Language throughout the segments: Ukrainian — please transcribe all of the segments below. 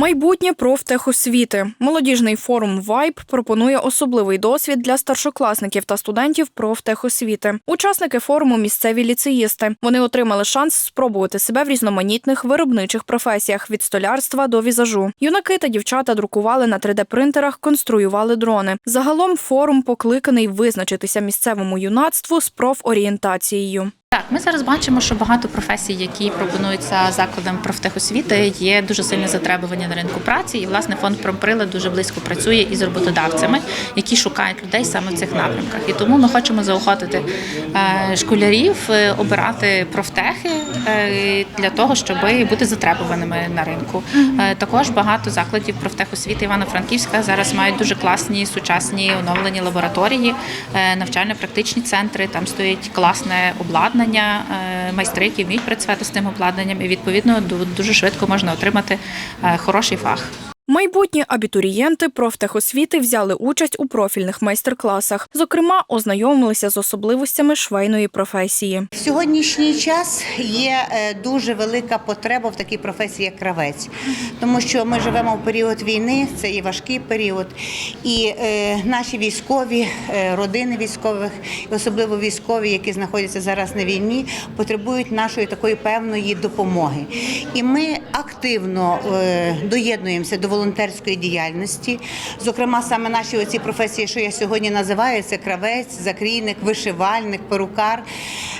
Майбутнє профтехосвіти. Молодіжний форум ВАЙП пропонує особливий досвід для старшокласників та студентів профтехосвіти. Учасники форуму місцеві ліцеїсти. Вони отримали шанс спробувати себе в різноманітних виробничих професіях від столярства до візажу. Юнаки та дівчата друкували на 3D-принтерах, конструювали дрони. Загалом форум покликаний визначитися місцевому юнацтву з профорієнтацією. Так, ми зараз бачимо, що багато професій, які пропонуються закладом профтехосвіти, є дуже сильне затребування на ринку праці. І власне фонд «Промприлад» дуже близько працює із роботодавцями, які шукають людей саме в цих напрямках. І тому ми хочемо заохотити е, школярів е, обирати профтехи е, для того, щоб бути затребуваними на ринку. Також багато закладів профтехосвіти Івано-Франківська зараз мають дуже класні сучасні оновлені лабораторії, навчально-практичні центри. Там стоїть класне обладнання, е, майстри, які вміють працювати з тим обладнанням, і відповідно ду- дуже швидко можна отримати е, хороший фах. Майбутні абітурієнти профтехосвіти взяли участь у профільних майстер-класах. Зокрема, ознайомилися з особливостями швейної професії. В сьогоднішній час є е, дуже велика потреба в такій професії, як кравець, тому що ми живемо в період війни, це і важкий період, і е, наші військові, е, родини військових, особливо військові, які знаходяться зараз на війні, потребують нашої такої певної допомоги. І ми активно доєднуємося до волонтерської діяльності. Зокрема, саме наші оці професії, що я сьогодні називаю, це кравець, закрійник, вишивальник, перукар.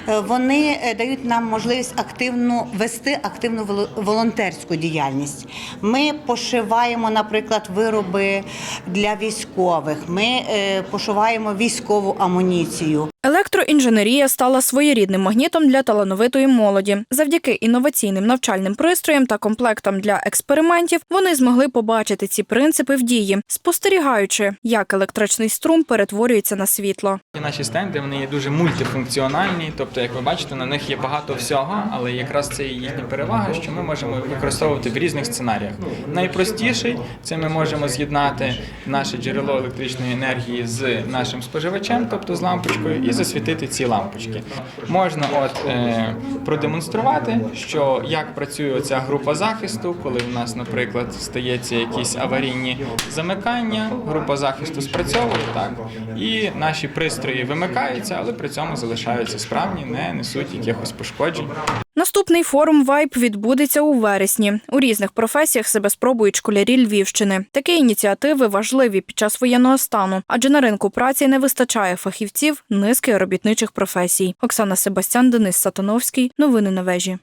Е, Вони е, дають нам можливість активно вести активну воло- волонтерську діяльність. Ми пошиваємо, наприклад, вироби для військових. Ми е, пошиваємо військову амуніцію. Електроінженерія стала своєрідним магнітом для талановитої молоді. Завдяки інноваційним навчальним пристроям та комплектам для експериментів вони змогли побачити ці принципи в дії, спостерігаючи, як електричний струм перетворюється на світло. Наші стенди вони є дуже мультифункціональні, тобто, як ви бачите, на них є багато всього, але якраз це і їхня перевага, що ми можемо використовувати в різних сценаріях. Найпростіший це ми можемо з'єднати наше джерело електричної енергії з нашим споживачем, тобто з лампочкою, і засвітити ці лампочки. Можна от е, продемонструвати, що як працює оця група захисту, коли в нас, наприклад, стається якісь аварійні замикання, група захисту спрацьовує так, і наші пристрої вимикаються, але при цьому залишаються справні, не несуть якихось пошкоджень. Наступний форум ВАЙП відбудеться у вересні. У різних професіях себе спробують школярі Львівщини. Такі ініціативи важливі під час воєнного стану, адже на ринку праці не вистачає фахівців низки робітничих професій. Оксана Себастян, Денис Сатановський. Новини на вежі.